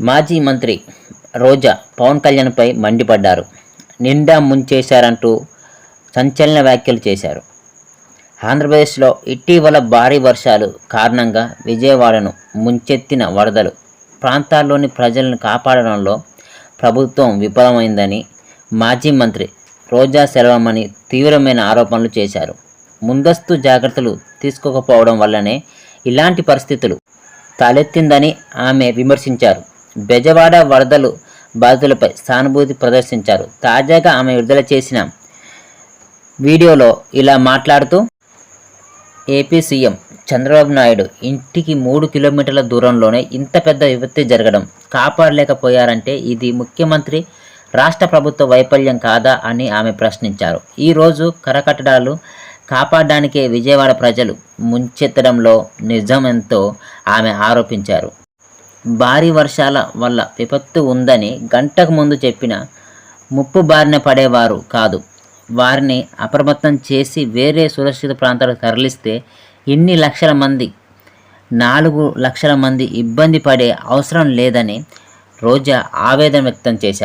మాజీ మంత్రి రోజా పవన్ కళ్యాణ్పై మండిపడ్డారు. నిండా ముంచేశారంటూ సంచలన వ్యాఖ్యలు చేశారు. ఆంధ్రప్రదేశ్లో ఇటీవల భారీ వర్షాలు కారణంగా విజయవాడను ముంచెత్తిన వరదలు ప్రాంతాల్లోని ప్రజలను కాపాడడంలో ప్రభుత్వం విఫలమైందని మాజీ మంత్రి రోజా సెలవమని తీవ్రమైన ఆరోపణలు చేశారు. ముందస్తు జాగ్రత్తలు తీసుకోకపోవడం వల్లనే ఇలాంటి పరిస్థితులు తలెత్తిందని ఆమె విమర్శించారు. బెజవాడ వరదలు బాధితులపై సానుభూతి ప్రదర్శించారు. తాజాగా ఆమె విడుదల చేసిన వీడియోలో ఇలా మాట్లాడుతూ ఏపీ సీఎం చంద్రబాబు నాయుడు ఇంటికి మూడు కిలోమీటర్ల దూరంలోనే ఇంత పెద్ద విపత్తి జరగడం కాపాడలేకపోయారంటే ఇది ముఖ్యమంత్రి రాష్ట్ర ప్రభుత్వ వైఫల్యం కాదా అని ఆమె ప్రశ్నించారు. ఈరోజు కరకట్టడాలు కాపాడడానికే విజయవాడ ప్రజలు ముంచెత్తడంలో నిజమెంతో ఆమె ఆరోపించారు. భారీ వర్షాల వల్ల విపత్తు ఉందని గంటకు ముందు చెప్పిన ముప్పు బారిన పడేవారు కాదు. వారిని అప్రమత్తం చేసి వేరే సురక్షిత ప్రాంతాలకు తరలిస్తే ఇన్ని లక్షల మంది నాలుగు లక్షల మంది ఇబ్బంది పడే అవసరం లేదని రోజా ఆవేదన వ్యక్తం చేశారు.